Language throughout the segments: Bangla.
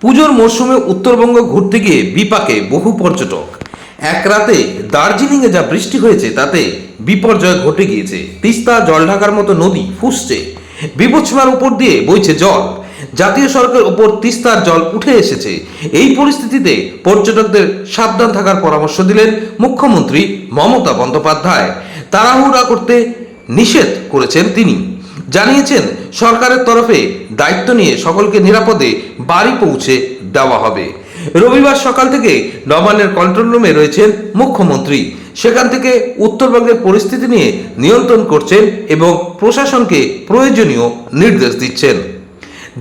পুজোর মরশুমে উত্তরবঙ্গ ঘুরতে গিয়ে বিপাকে বহু পর্যটক। এক রাতে দার্জিলিংয়ে যা বৃষ্টি হয়েছে, তাতে বিপর্যয় ঘটে গিয়েছে। তিস্তা, জলঢাকার মতো নদী ফুসছে। বিপদসীমার উপর দিয়ে বইছে জল। জাতীয় সড়কের ওপর তিস্তার জল উঠে এসেছে। এই পরিস্থিতিতে পর্যটকদের সাবধান থাকার পরামর্শ দিলেন মুখ্যমন্ত্রী মমতা বন্দ্যোপাধ্যায়। তাড়াহুড়া করতে নিষেধ করেছেন তিনি। জানিয়েছেন, সরকারের তরফে দায়িত্ব নিয়ে সকলকে নিরাপদে বাড়ি পৌঁছে দেওয়া হবে। রবিবার সকাল থেকে নবান্নের কন্ট্রোল রুমে রয়েছেন মুখ্যমন্ত্রী। সেখান থেকে উত্তরবঙ্গের পরিস্থিতি নিয়ে নিয়ন্ত্রণ করছেন এবং প্রশাসনকে প্রয়োজনীয় নির্দেশ দিচ্ছেন।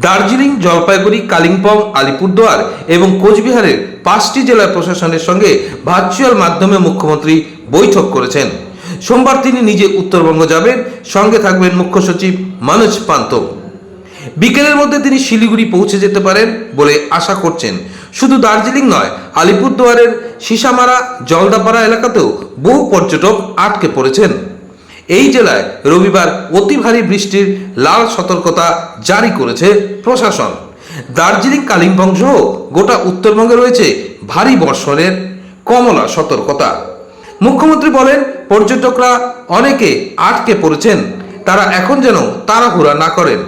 দার্জিলিং, জলপাইগুড়ি, কালিম্পং, আলিপুরদুয়ার এবং কোচবিহারের পাঁচটি জেলার প্রশাসনের সঙ্গে ভার্চুয়াল মাধ্যমে মুখ্যমন্ত্রী বৈঠক করেছেন। সোমবার তিনি নিজে উত্তরবঙ্গ যাবেন। সঙ্গে থাকবেন মুখ্য সচিব মনোজ পান্ত। বিকেলের মধ্যে তিনি শিলিগুড়ি পৌঁছে যেতে পারেন বলে আশা করছেন। শুধু দার্জিলিং নয়, আলিপুরদুয়ারের সিসামারা, জলদাপাড়া এলাকাতেও বহু পর্যটক আটকে পড়েছেন। এই জেলায় রবিবার অতি ভারী বৃষ্টির লাল সতর্কতা জারি করেছে প্রশাসন। দার্জিলিং কালিম্পং সহ গোটা উত্তরবঙ্গে রয়েছে ভারী বর্ষণের কমলা সতর্কতা। মুখ্যমন্ত্রী বলেন, পর্যটকরা অনেকে আটকে পড়েছেন, তারা এখন যেন তাড়াহুড়া না করেন।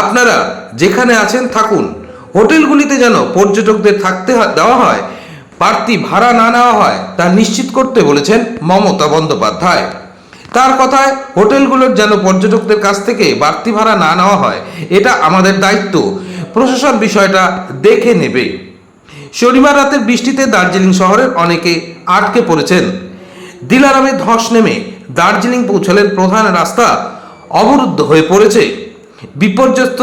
আপনারা যেখানে আছেন থাকুন। হোটেলগুলিতে যেন পর্যটকদের থাকতে দেওয়া হয়, বাড়তি ভাড়া না নেওয়া হয়, তা নিশ্চিত করতে বলেছেন মমতা বন্দ্যোপাধ্যায়। তার কথায়, হোটেলগুলোর যেন পর্যটকদের কাছ থেকে বাড়তি ভাড়া না নেওয়া হয়, এটা আমাদের দায়িত্ব। প্রশাসন বিষয়টা দেখে নেবে। শনিবার রাতের বৃষ্টিতে দার্জিলিং শহরের অনেকে আটকে পড়েছেন। দিলারামে ধস নেমে দার্জিলিং পৌঁছলেন প্রধান রাস্তা অবরুদ্ধ হয়ে পড়েছে। বিপর্যস্ত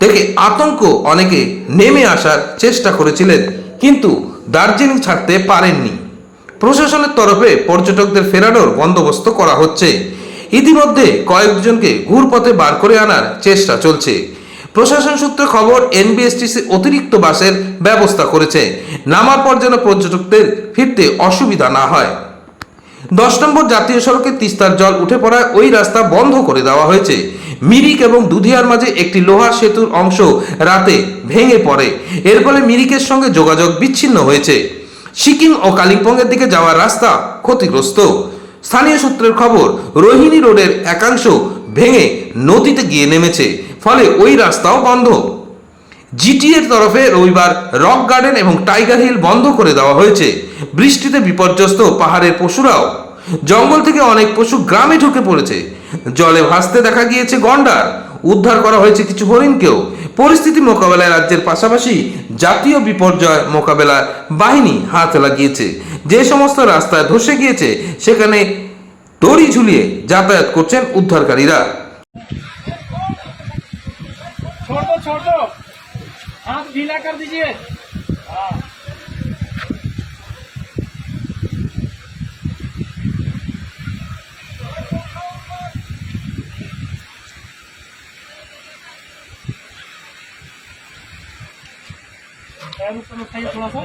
থেকে আতঙ্ক অনেকে নেমে আসার চেষ্টা করেছিলেন, কিন্তু দার্জিলিং ছাড়তে পারেননি। প্রশাসনের তরফে পর্যটকদের ফেরানোর বন্দোবস্ত করা হচ্ছে। ইতিমধ্যে কয়েকজনকে ঘুরপথে বার করে আনার চেষ্টা চলছে। প্রশাসন সূত্রে খবর, এনবিএসটিসি অতিরিক্ত বাসের ব্যবস্থা করেছে। নামার পর যেন পর্যটকদের ফিরতে অসুবিধা না হয়। দশ নম্বর জাতীয় সড়কে তিস্তার জল উঠে পড়ায় ওই রাস্তা বন্ধ করে দেওয়া হয়েছে। মিরিক এবং দুধিয়ার মাঝে একটি লোহার সেতুর অংশ রাতে ভেঙে পড়ে। এর ফলে মিরিকের সঙ্গে যোগাযোগ বিচ্ছিন্ন হয়েছে। সিকিম ও কালিম্পংয়ের দিকে যাওয়ার রাস্তা ক্ষতিগ্রস্ত। স্থানীয় সূত্রের খবর, রোহিণী রোডের একাংশ ভেঙে নদীতে গিয়ে নেমেছে। ফলে ওই রাস্তাও বন্ধ। জিটিএর তরফে রবিবার রক গার্ডেন এবং টাইগার হিল বন্ধ করে দেওয়া হয়েছে। বৃষ্টিতে বিপর্যস্ত পাহাড়ের পশুরাও। জঙ্গল থেকে অনেক পশু গ্রামে ঢুকে পড়েছে। জলে ভাসতে দেখা গিয়েছে গন্ডার। উদ্ধার করা হয়েছে কিছু হরিণকেও। পরিস্থিতি মোকাবেলায় রাজ্যের পাশাপাশি জাতীয় বিপর্যয় মোকাবেলা বাহিনী হাত লাগিয়েছে। যে সমস্ত রাস্তায় ধসে গিয়েছে, সেখানে দড়ি ঝুলিয়ে যাতায়াত করছেন উদ্ধারকারীরা। छोड़ दो। हाथ ढीला कर दीजिए। हाँ। थोड़ा सा।